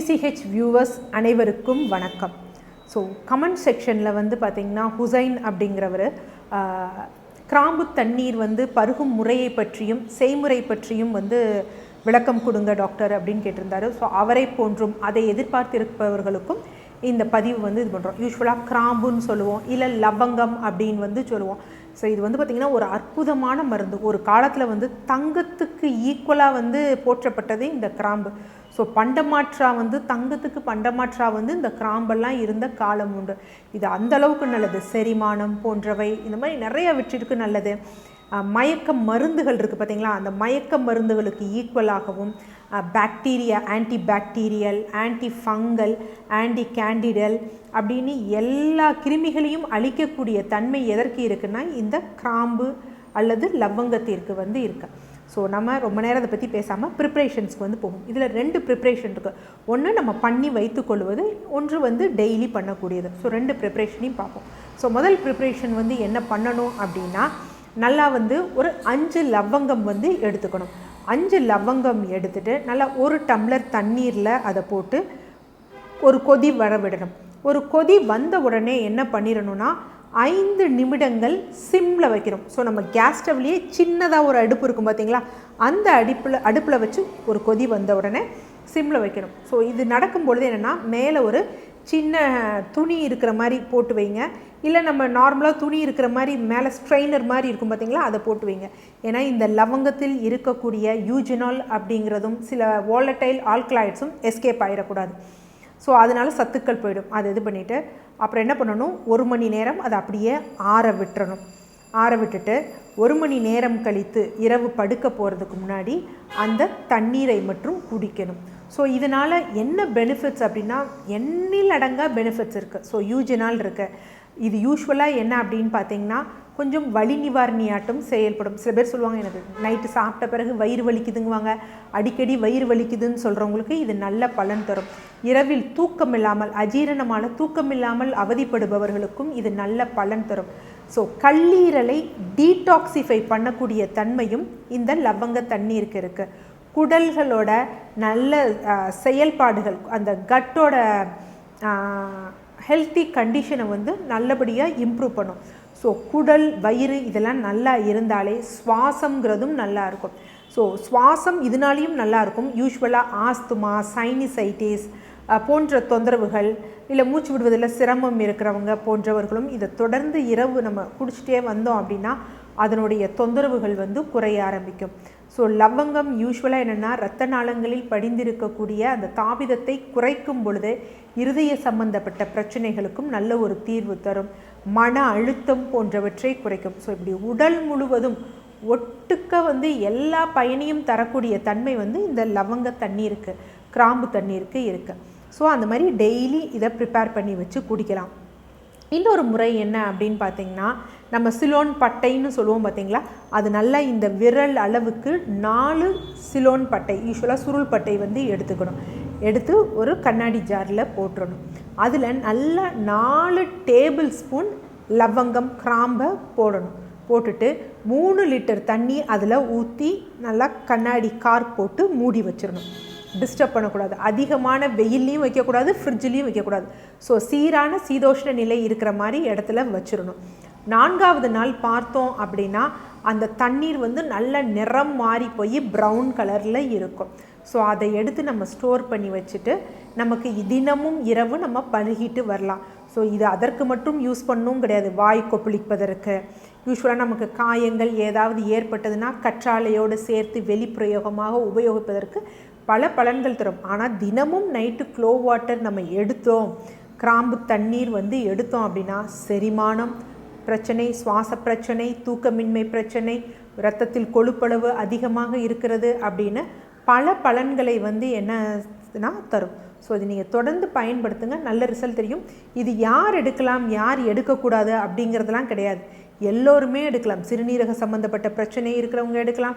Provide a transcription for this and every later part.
DCH viewers அனைவருக்கும் வணக்கம். So comment செக்ஷனில் வந்து பார்த்திங்கன்னா ஹுசைன் அப்படிங்கிறவர் கிராம்பு தண்ணீர் வந்து பருகும் முறையை பற்றியும் செய்முறை பற்றியும் வந்து விளக்கம் கொடுங்க டாக்டர் அப்படின்னு கேட்டிருந்தாரு. ஸோ அவரை போன்றும் அதை எதிர்பார்த்திருப்பவர்களுக்கும் இந்த பதிவு வந்து இது பண்ணுறோம் யூஸ்வலாக கிராம்புன்னு சொல்லுவோம் இல்லை லவங்கம் அப்படின்னு வந்து சொல்லுவோம். ஸோ இது வந்து பார்த்திங்கன்னா ஒரு அற்புதமான மருந்து. ஒரு காலத்தில் வந்து தங்கத்துக்கு ஈக்குவலாக வந்து போற்றப்பட்டது இந்த கிராம்பு. ஸோ பண்டமாற்றா வந்து தங்கத்துக்கு பண்டமாற்றா வந்து இந்த கிராம்பெல்லாம் இருந்த காலம் உண்டு. இது அந்தளவுக்கு நல்லது. செரிமானம் போன்றவை இந்த மாதிரி நிறைய வெற்றிற்கு நல்லது. மயக்க மருந்துகள் இருக்குது பார்த்தீங்களா அந்த மயக்க மருந்துகளுக்கு ஈக்குவலாகவும் bacteria anti bacterial anti fungal anti candidal அப்படின்னு எல்லா கிருமிகளையும் அழிக்கக்கூடிய தன்மை எதற்கு இருக்குன்னா இந்த கிராம்பு அல்லது லவங்கத்திற்கு வந்து இருக்குது ஸோ நம்ம ரொம்ப நேரம் அதை பற்றி பேசாமல் ப்ரிப்ரேஷன்ஸ்க்கு வந்து போகும். இதில் ரெண்டு ப்ரிப்ரேஷன் இருக்குது ஒன்று நம்ம பண்ணி வைத்துக்கொள்வது ஒன்று வந்து டெய்லி பண்ணக்கூடியது. ஸோ ரெண்டு ப்ரிப்ரேஷனையும் பார்ப்போம். ஸோ முதல் ப்ரிப்ரேஷன் வந்து என்ன பண்ணணும் அப்படின்னா நல்லா வந்து ஒரு அஞ்சு லவங்கம் வந்து எடுத்துக்கணும். அஞ்சு லவங்கம் எடுத்துகிட்டு நல்லா ஒரு டம்ளர் தண்ணீரில் அதை போட்டு ஒரு கொதி வர விடணும் ஒரு கொதி வந்த உடனே என்ன பண்ணிடணும்னா ஐந்து நிமிடங்கள் சிம்மில் வைக்கிறோம். ஸோ நம்ம கேஸ் ஸ்டவ்லேயே சின்னதாக ஒரு அடுப்பு இருக்கும் பார்த்தீங்களா அந்த அடுப்பில் அடுப்பில் வச்சு ஒரு கொதி வந்த உடனே சிம்மில் வைக்கணும் ஸோ இது நடக்கும் பொழுது என்னென்னா மேலே ஒரு சின்ன துணி இருக்கிற மாதிரி போட்டு வைங்க. இல்லை நம்ம நார்மலாக துணி இருக்கிற மாதிரி மேலே ஸ்ட்ரெயினர் மாதிரி இருக்கும் பார்த்தீங்களா அதை போட்டு வைங்க. ஏன்னா இந்த லவங்கத்தில் இருக்கக்கூடிய யூஜினால் அப்படிங்கிறதும் சில வாலட்டைல் ஆல்கலாய்ட்ஸும் எஸ்கேப் ஆகிடக்கூடாது ஸோ அதனால் சத்துக்கள் போயிடும். அதை இது பண்ணிவிட்டு அப்புறம் என்ன பண்ணணும்? ஒரு மணி நேரம் அதை அப்படியே ஆற விட்டுறணும். ஆற விட்டுட்டு ஒரு மணி நேரம் கழித்து இரவு படுக்க போகிறதுக்கு முன்னாடி அந்த தண்ணீரை மட்டும் குடிக்கணும். ஸோ இதனால் என்ன பெனிஃபிட்ஸ் அப்படின்னா எண்ணில் அடங்கா பெனிஃபிட்ஸ் இருக்குது ஸோ யூஜினால் இருக்குது இது யூஸ்வலாக என்ன அப்படின்னு பார்த்தீங்கன்னா கொஞ்சம் வலி நிவாரணியாட்டம் செயல்படும். சில பேர் சொல்லுவாங்க எனக்கு நைட்டு சாப்பிட்ட பிறகு வயிறு வலிக்குதுங்குவாங்க. அடிக்கடி வயிறு வலிக்குதுன்னு சொல்கிறவங்களுக்கு இது நல்ல பலன் தரும். இரவில் தூக்கம் இல்லாமல் அஜீரணமான தூக்கம் இல்லாமல் அவதிப்படுபவர்களுக்கும் இது நல்ல பலன் தரும். ஸோ கல்லீரலை டீடாக்சிஃபை பண்ணக்கூடிய தன்மையும் இந்த லவங்க தண்ணீருக்கு இருக்குது குடல்களோட நல்ல செயல்பாடுகள் அந்த கட்டோட ஹெல்த்தி கண்டிஷனை வந்து நல்லபடியாக இம்ப்ரூவ் பண்ணும். ஸோ குடல் வயிறு இதெல்லாம் நல்லா இருந்தாலே சுவாசங்கிறதும் நல்லா இருக்கும். ஸோ சுவாசம் இதனாலேயும் நல்லாயிருக்கும் யூஸ்வலாக ஆஸ்துமா சைனிசைட்டிஸ் போன்ற தொந்தரவுகள் இல்லை மூச்சு விடுவதில் சிரமம் இருக்கிறவங்க போன்றவர்களும் இதை தொடர்ந்து இரவு நம்ம குடிச்சிட்டே வந்தோம் அப்படின்னா அதனுடைய தொந்தரவுகள் வந்து குறைய ஆரம்பிக்கும். ஸோ லவங்கம் யூஸ்வலாக என்னென்னா இரத்த நாளங்களில் படிந்திருக்கக்கூடிய அந்த தாபிதத்தை குறைக்கும் பொழுது இருதய சம்பந்தப்பட்ட பிரச்சனைகளுக்கும் நல்ல ஒரு தீர்வு தரும். மன அழுத்தம் போன்றவற்றை குறைக்கும். ஸோ இப்படி உடல் முழுவதும் ஒட்டுக்க வந்து எல்லா பயனையும் தரக்கூடிய தன்மை வந்து இந்த லவங்க தண்ணீருக்கு கிராம்பு தண்ணீருக்கு இருக்குது ஸோ அந்த மாதிரி டெய்லி இதை ப்ரிப்பேர் பண்ணி வச்சு குடிக்கலாம். இன்னொரு முறை என்ன அப்படின்னு பார்த்தீங்கன்னா நம்ம சிலோன் பட்டைன்னு சொல்லுவோம் பார்த்தீங்களா? அது நல்லா இந்த விரல் அளவுக்கு நாலு சிலோன் பட்டை யூஸ்வலாக சுருள் பட்டை வந்து எடுத்துக்கணும். எடுத்து ஒரு கண்ணாடி ஜாரில் போட்டுடணும் அதில் நல்லா நாலு டேபிள் ஸ்பூன் லவங்கம் கிராம்பை போடணும். போட்டுட்டு மூணு லிட்டர் தண்ணி அதில் ஊற்றி நல்லா கண்ணாடி கார் போட்டு மூடி வச்சிடணும் டிஸ்டர்ப் பண்ணக்கூடாது. அதிகமான வெயில்லையும் வைக்கக்கூடாது ஃப்ரிட்ஜ்லேயும் வைக்கக்கூடாது. ஸோ சீரான சீதோஷ்ண நிலை இருக்கிற மாதிரி இடத்துல வச்சிடணும் நான்காவது நாள் பார்த்தோம் அப்படின்னா அந்த தண்ணீர் வந்து நல்ல நிறம் மாறி போய் ப்ரௌன் கலரில் இருக்கும். ஸோ அதை எடுத்து நம்ம ஸ்டோர் பண்ணி வச்சுட்டு நமக்கு தினமும் இரவு நம்ம பழகிட்டு வரலாம். ஸோ இது அதற்கு மட்டும் யூஸ் பண்ணவும் கிடையாது. வாய் கொப்பளிப்பதற்கு. யூஸ்வலாக நமக்கு காயங்கள் ஏதாவது ஏற்பட்டதுன்னா கற்றாழையோடு சேர்த்து வெளிப்பிரயோகமாக உபயோகிப்பதற்கு பல பலன்கள் தரும். ஆனால் தினமும் நைட்டு க்ளோ வாட்டர் நம்ம எடுத்தோம். கிராம்பு தண்ணீர் வந்து எடுத்தோம் அப்படின்னா செரிமானம் பிரச்சனை சுவாச பிரச்சனை தூக்கமின்மை பிரச்சனை இரத்தத்தில் கொழுப்பளவு அதிகமாக இருக்கிறது அப்படின்னு பல பலன்களை வந்து என்னன்னா தரும். ஸோ இது நீங்கள் தொடர்ந்து பயன்படுத்துங்க. நல்ல ரிசல்ட் தெரியும். இது யார் எடுக்கலாம் யார் எடுக்கக்கூடாது அப்படிங்கிறதெல்லாம் கிடையாது. எல்லோருமே எடுக்கலாம். சிறுநீரக சம்மந்தப்பட்ட பிரச்சனை இருக்கிறவங்க எடுக்கலாம்.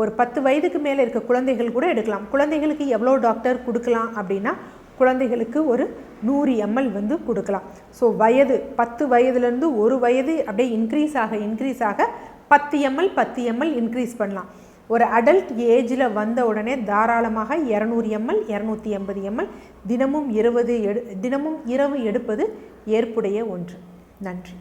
ஒரு பத்து வயதுக்கு மேலே இருக்க குழந்தைகள் கூட எடுக்கலாம். குழந்தைகளுக்கு எவ்வளோ டாக்டர் கொடுக்கலாம் அப்படின்னா குழந்தைகளுக்கு ஒரு நூறு எம்எல் வந்து கொடுக்கலாம். ஸோ வயது பத்து வயதுலேருந்து ஒரு வயது அப்படியே இன்க்ரீஸ் ஆக இன்க்ரீஸ் ஆக பத்து எம்எல் பத்து எம்எல் இன்க்ரீஸ் பண்ணலாம். ஒரு அடல்ட் ஏஜில் வந்த உடனே தாராளமாக இரநூறு எம்எல் இரநூத்தி எண்பது எம்எல் தினமும் இருபது எடு தினமும் இரவு எடுப்பது ஏற்புடைய ஒன்று. நன்றி.